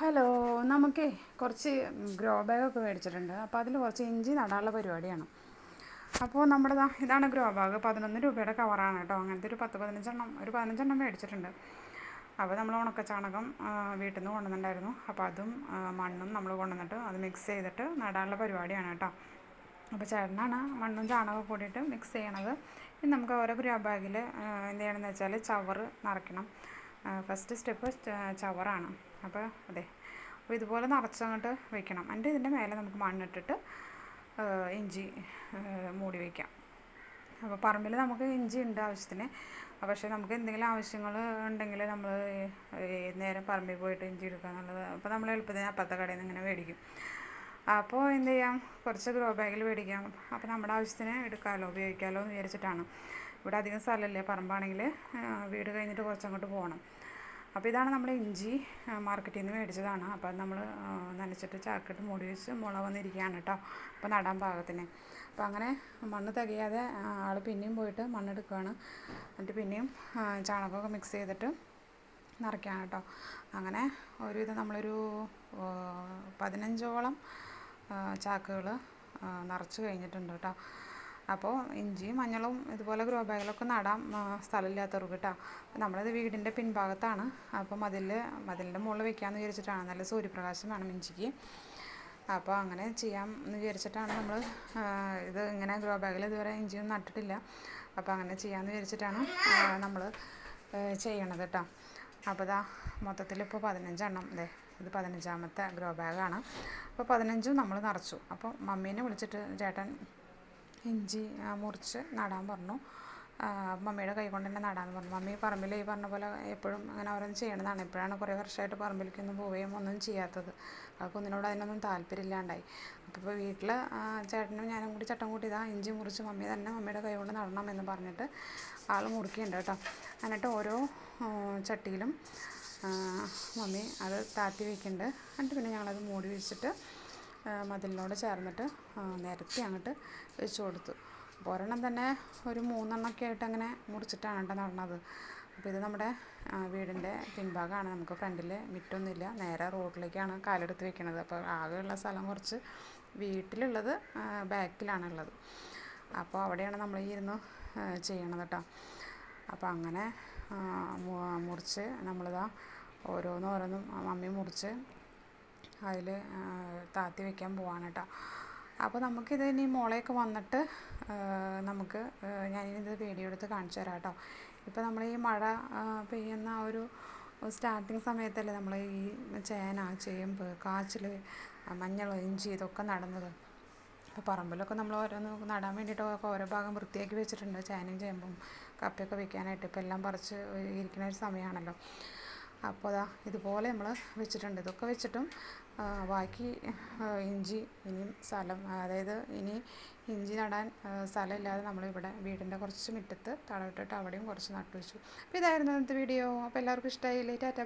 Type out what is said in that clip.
Hello നമുക്കേ കുറച്ച് grow ബാഗൊക്കെ മേടിച്ചിട്ടുണ്ട്. അപ്പോൾ അതിൽ കുറച്ച് ഇഞ്ചി നടാനുള്ള പരിപാടിയാണ്. അപ്പോൾ നമ്മുടെ ഇതാണ് ഗ്രോ ബാഗ്. പതിനൊന്ന് രൂപയുടെ കവറാണ് കേട്ടോ. അങ്ങനത്തെ ഒരു പത്ത് പതിനഞ്ചെണ്ണം ഒരു പതിനഞ്ചെണ്ണം മേടിച്ചിട്ടുണ്ട്. അപ്പോൾ നമ്മൾ ഉണക്കച്ചാണകം വീട്ടിൽ നിന്ന് കൊണ്ടുവന്നിട്ടുണ്ടായിരുന്നു. അപ്പോൾ അതും മണ്ണും നമ്മൾ കൊണ്ടുവന്നിട്ട് അത് മിക്സ് ചെയ്തിട്ട് നടാനുള്ള പരിപാടിയാണ് കേട്ടോ. അപ്പോൾ ചേട്ടനാണ് മണ്ണും ചാണകവും കൂടിയിട്ട് മിക്സ് ചെയ്യണത്. നമുക്ക് ഓരോ ഗ്രോ ബാഗിൽ എന്ത് ചെയ്യണമെന്ന് വെച്ചാൽ ചവറ് നിറയ്ക്കണം. ഫസ്റ്റ് സ്റ്റെപ്പ് ചവറാണ്. അപ്പോൾ അതെ അപ്പോൾ ഇതുപോലെ നിറച്ചങ്ങോട്ട് വെക്കണം. എന്നിട്ട് ഇതിന്റെ മേലെ നമുക്ക് മണ്ണിട്ടിട്ട് ഇഞ്ചി മൂടി വയ്ക്കാം അപ്പോൾ പറമ്പിൽ നമുക്ക് ഇഞ്ചി ഉണ്ട് ആവശ്യത്തിന്. പക്ഷേ നമുക്ക് എന്തെങ്കിലും ആവശ്യങ്ങൾ ഉണ്ടെങ്കിൽ നമ്മൾ നേരം പറമ്പിൽ പോയിട്ട് ഇഞ്ചി എടുക്കുക എന്നുള്ളത് അപ്പോൾ നമ്മൾ എളുപ്പത്തിന് അപ്പുറത്തെ കടയിൽ നിന്ന് ഇങ്ങനെ മേടിക്കും. അപ്പോൾ എന്ത് ചെയ്യാം? കുറച്ച് ഗ്രോ ബാഗിൽ മേടിക്കാം. അപ്പോൾ നമ്മുടെ ആവശ്യത്തിന് എടുക്കാമല്ലോ ഉപയോഗിക്കാമല്ലോ എന്ന് വിചാരിച്ചിട്ടാണ്. ഇവിടെ അധികം സ്ഥലമില്ല? പറമ്പാണെങ്കിൽ വീട് കഴിഞ്ഞിട്ട് കുറച്ചങ്ങോട്ട് പോകണം. അപ്പോൾ ഇതാണ് നമ്മൾ ഇഞ്ചി മാർക്കറ്റിൽ നിന്ന് മേടിച്ചതാണ്. അപ്പോൾ നമ്മൾ നനച്ചിട്ട് ചാക്കിട്ട് മൂടി വെച്ച് മുള വന്നിരിക്കുകയാണ് കേട്ടോ. അപ്പോൾ നടാൻ പാകത്തിന്. അപ്പോൾ അങ്ങനെ മണ്ണ് തികയാതെ ആൾ പിന്നെയും പോയിട്ട് മണ്ണെടുക്കുകയാണ്. എന്നിട്ട് പിന്നെയും ചാണകമൊക്കെ മിക്സ് ചെയ്തിട്ട് നിറയ്ക്കുകയാണ് കേട്ടോ. അങ്ങനെ ഒരുവിധം നമ്മളൊരു പതിനഞ്ചോളം ചാക്കുകൾ നിറച്ച് കഴിഞ്ഞിട്ടുണ്ട് കേട്ടോ. അപ്പോൾ ഇഞ്ചിയും മഞ്ഞളും ഇതുപോലെ ഗ്രോ ബാഗിലൊക്കെ നടാം സ്ഥലമില്ലാത്തവർക്ക് കേട്ടോ നമ്മളത് വീടിന്റെ പിൻഭാഗത്താണ്. അപ്പോൾ മതിൽ മതിലിന്റെ മുകളിൽ വെക്കാമെന്ന് വിചാരിച്ചിട്ടാണ്. നല്ല സൂര്യപ്രകാശം വേണം ഇഞ്ചിക്ക്. അപ്പോൾ അങ്ങനെ ചെയ്യാം എന്ന് വിചാരിച്ചിട്ടാണ് നമ്മൾ ഇത് ഇങ്ങനെ ഗ്രോ ബാഗിൽ ഇതുവരെ ഇഞ്ചിയൊന്നും നട്ടിട്ടില്ല. അപ്പോൾ അങ്ങനെ ചെയ്യാമെന്ന് വിചാരിച്ചിട്ടാണ് നമ്മൾ ചെയ്യണത് കേട്ടോ അപ്പോൾ ഇതാ മൊത്തത്തിൽ ഇപ്പോൾ പതിനഞ്ചെണ്ണം. അതെ ഇത് പതിനഞ്ചാമത്തെ ഗ്രോ ബാഗാണ് അപ്പോൾ പതിനഞ്ചും നമ്മൾ നിറച്ചു. അപ്പോൾ മമ്മീനെ വിളിച്ചിട്ട് ചേട്ടൻ ഇഞ്ചി മുറിച്ച് നടാൻ പറഞ്ഞു. മമ്മിയുടെ കൈ കൊണ്ട് തന്നെ നടാൻ പറഞ്ഞു. മമ്മി പറമ്പിൽ ഈ പറഞ്ഞ പോലെ എപ്പോഴും അങ്ങനെ ഓരോന്ന് ചെയ്യണതാണ്. ഇപ്പോഴാണ് കുറേ വർഷമായിട്ട് പറമ്പിലേക്കൊന്നും പോവുകയും ഒന്നും ചെയ്യാത്തത്. ഒന്നിനോട് അതിനൊന്നും താല്പര്യമില്ലാണ്ടായി. അപ്പോൾ ഇപ്പോൾ വീട്ടിൽ ചേട്ടനും ഞാനും കൂടി ചട്ടം കൂട്ടി ഇതാ ഇഞ്ചി മുറിച്ച് മമ്മി തന്നെ മമ്മിയുടെ കൈ കൊണ്ട് നടണം എന്ന് പറഞ്ഞിട്ട് ആൾ മുറിക്കുന്നുണ്ട് കേട്ടോ. എന്നിട്ട് ഓരോ ചട്ടിയിലും മമ്മി അത് താത്തി വയ്ക്കുന്നുണ്ട് എന്നിട്ട് പിന്നെ ഞങ്ങളത് മൂടി വെച്ചിട്ട് മതിലിനോട് ചേർന്നിട്ട് നിരത്തി അങ്ങോട്ട് വെച്ച് കൊടുത്തു. അപ്പോൾ ഒരെണ്ണം തന്നെ ഒരു മൂന്നെണ്ണമൊക്കെ ആയിട്ട് അങ്ങനെ മുറിച്ചിട്ടാണ് കേട്ടോ നടണത് അപ്പോൾ ഇത് നമ്മുടെ വീടിന്റെ പിൻഭാഗമാണ്. നമുക്ക് ഫ്രണ്ടിൽ മിറ്റൊന്നുമില്ല. നേരെ റോഡിലേക്കാണ് കാലെടുത്ത് വെക്കണത്. അപ്പോൾ ആകെയുള്ള സ്ഥലം കുറച്ച് വീട്ടിലുള്ളത് ബാക്കിലാണുള്ളത്. അപ്പോൾ അവിടെയാണ് നമ്മൾ ഈ ഇരുന്ന് ചെയ്യണത് കേട്ടോ. അപ്പോൾ അങ്ങനെ മുറിച്ച് നമ്മളിതാ ഓരോന്നോരോന്നും മമ്മി മുറിച്ച് അതിൽ താത്തി വെക്കാൻ പോവാണ് കേട്ടോ അപ്പോൾ നമുക്കിത് ഇനി മുളയൊക്കെ വന്നിട്ട് നമുക്ക് ഞാനിത് വീഡിയോ എടുത്ത് കാണിച്ചു തരാം കേട്ടോ ഇപ്പോൾ നമ്മൾ ഈ മഴ പെയ്യുന്ന ആ ഒരു സ്റ്റാർട്ടിങ് സമയത്തല്ലേ നമ്മൾ ഈ ചേന ചേമ്പ് കാച്ചിൽ മഞ്ഞൾ ഇഞ്ചി ഇതൊക്കെ നടുന്നത്. അപ്പോൾ പറമ്പിലൊക്കെ നമ്മൾ ഓരോന്ന് നടാൻ വേണ്ടിയിട്ടൊക്കെ ഓരോ ഭാഗം വൃത്തിയാക്കി വെച്ചിട്ടുണ്ട്. ചേനയും ചേമ്പും കപ്പയൊക്കെ വെക്കാനായിട്ട് ഇപ്പോൾ എല്ലാം പറിച്ച് ഇരിക്കുന്ന ഒരു സമയമാണല്ലോ അപ്പോൾ അതാ ഇതുപോലെ നമ്മൾ വെച്ചിട്ടുണ്ട്. ഇതൊക്കെ വെച്ചിട്ടും ബാക്കി ഇഞ്ചി ഇനിയും സ്ഥലം അതായത് ഇനി ഇഞ്ചി നടാൻ സ്ഥലമില്ലാതെ നമ്മളിവിടെ വീടിന്റെ കുറച്ച് മുറ്റത്ത് തടവിട്ടിട്ട് അവിടെയും കുറച്ച് നട്ടു വെച്ചു അപ്പോൾ ഇതായിരുന്നു ഇന്നത്തെ വീഡിയോ. അപ്പോൾ എല്ലാവർക്കും ഇഷ്ടമായില്ലേ ടാറ്റ